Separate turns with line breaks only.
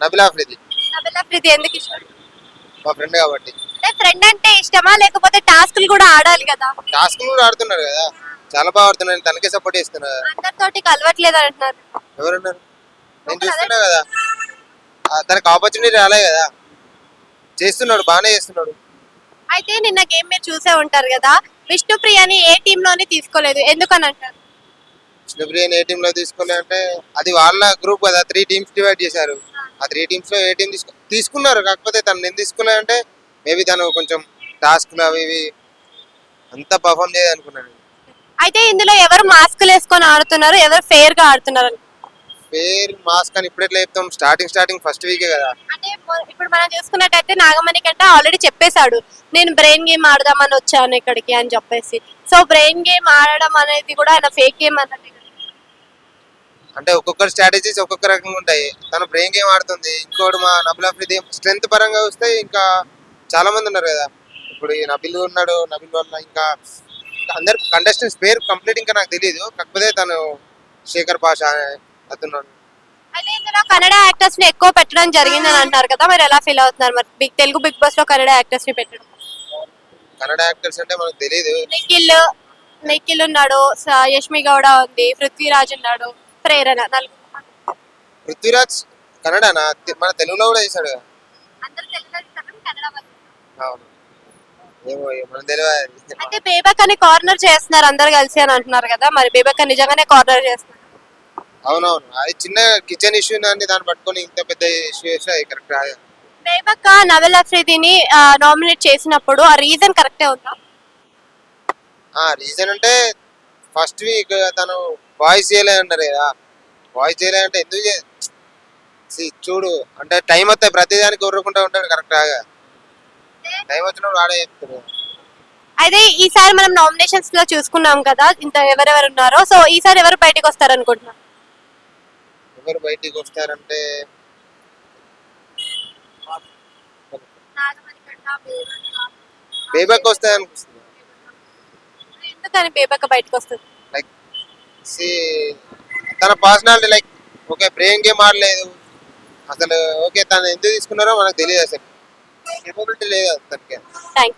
నబిల్
అఫ్రీది ఎందుకు ఇష్టం?
మా ఫ్రెండ్ కాబట్టి.
అంటే ఫ్రెండ్ అంటే ఇష్టమా? లేకపోతే టాస్క్లు కూడా ఆడాలి కదా?
టాస్క్ కూడా ఆడుతున్నారు కదా. చాలా బాగా ఆడుతున్నారు. తనకే సపోర్ట్ చేస్తున్నారు
అందరితోటి కలవట్లేదు అంటున్నారు.
ఎవరున్నారు? నేను చూస్తున్నా కదా. తనకు ఆపర్చునిటీ రాలే కదా. చేస్తున్నాడు బాగానే చేస్తున్నాడు.
అయితే నిన్న గేమ్ మీరు చూసే ఉంటారు కదా. విష్ణుప్రియని ఏ టీమ్లోని తీసుకోలేదు? ఎందుకని అంటారు
విష్ణుప్రియని ఏ టీమ్లో తీసుకోలే అంటే అది వాళ్ళ గ్రూప్ కదా. త్రీ టీమ్స్ డివైడ్ చేశారు. ఆ త్రీ టీమ్స్లో ఏ టీం తీసుకో తీసుకున్నారు. కాకపోతే తను నేను తీసుకోలే అంటే మేబీ తను కొంచెం టాస్క్లు అవి ఇవి అంతా పర్ఫామ్ చేయదనుకున్నాను.
అయితే ఇందులో ఎవరు మాస్కులు వేసుకొని ఆడుతున్నారు? ఎవరు ఫేర్గా ఆడుతున్నారు? అని.
పేరు మాస్క్ అని ఇప్పుడెట్లా చెప్తాం. స్టార్టింగ్ స్టార్టింగ్ ఫస్ట్ వీకే కదా.
అంటే ఇప్పుడు మనం చూసుకున్నట్టయితే నాగమణి కంటే ఆల్రెడీ చెప్పేశాడు. నేను బ్రెయిన్ గేమ్ ఆడదామని వచ్చాను ఇక్కడికి అని చెప్పేసి. సో బ్రెయిన్ గేమ్ ఆడడం అనేది కూడా ఆయన ఫేక్ గేమ్ అన్నట్టు
అంటే ఒక్కొక్కరి స్ట్రాటజీస్ ఒక్కొక్క రకంగా ఉంటాయి. తను బ్రెయిన్ గేమ్ ఆడుతుంది? ఇంకోటి మా నబిల్ అఫ్రిది స్ట్రెంత్ పరంగా వస్తే ఇంకా చాలా మంది ఉన్నారు కదా. ఇప్పుడు ఈ నబిల్ ఉన్నాడు నబిల్ వల్ల ఇంకా అందరు కంటెస్టెంట్స్ పేరు కంప్లీట్ ఇంకా నాకు తెలియదు కాకపోతే తను శేఖర్ పాషా అతున్నాడు
అయితే ఇందులో కన్నడ యాక్టర్స్ని ఎక్కువ పెట్టడం జరిగిందని అంటున్నారు కదా. మరి ఎలా ఫీల్ అవుతున్నారు? మరి బిగ్ తెలుగు బిగ్ బాస్లో కన్నడ యాక్టర్స్ని పెట్టడం?
కన్నడ యాక్టర్స్ అంటే మనకు తెలియదు
నిఖిల్ నిఖిల్ ఉన్నాడు. యష్మి గౌడ ఉంది. పృథ్వీరాజ్ ఉన్నాడు. ప్రేరణ
పృథ్వీరాజ్ కన్నడనా? మన తెలుగులో కూడా చేశాడు
అయితే బేబక్ అని కార్నర్ చేస్తున్నారు అందరు కలిసి అని అంటున్నారు కదా మరి బేబక్ నిజంగానే కార్నర్ చేస్తున్నారు.
అవునవును. అది చిన్న కిచెన్ ఇష్యూ అని దాన్ని పట్టుకొని ఇంత పెద్ద ఇష్యూ అది కరెక్ట్ కాదు.
బేబక్క నవెల్ అఫ్రీదిని నామినేట్ చేసినప్పుడు ఆ రీజన్ కరెక్టే ఉందా?
ఆ రీజన్ అంటే ఫస్ట్ వీక్ తను వాయిస్ చేయలే అన్నారు కదా వాయిస్ చేయలే అంటే ఎందుకు చూడు అంటే టైం వస్తే ప్రతిదానికి కోరుకుంటూ ఉంటాడు కరెక్ట్గా? టైం వచ్చినప్పుడు వాడే చెప్తాడు.
అయితే ఈసారి మనం నామినేషన్స్లో చూసుకున్నాం కదా ఇంత ఎవరెవరు ఉన్నారో సో ఈసారి ఎవరు బయటకు వస్తారు అనుకుంటున్నాం
ఎవరు బయటికి వస్తారంటే? బేబక్ వస్తాయి అనిపిస్తుంది.
ఎందుకని బేబక్క బయటకు వస్తుంది?
తన personality like okay brain game ఆడలేదు. అసలు ఓకే తను ఎందుకు తీసుకున్నారో మనకు తెలియదు అసలు. కేపబిలిటీ లేదు తనకి
థ్యాంక్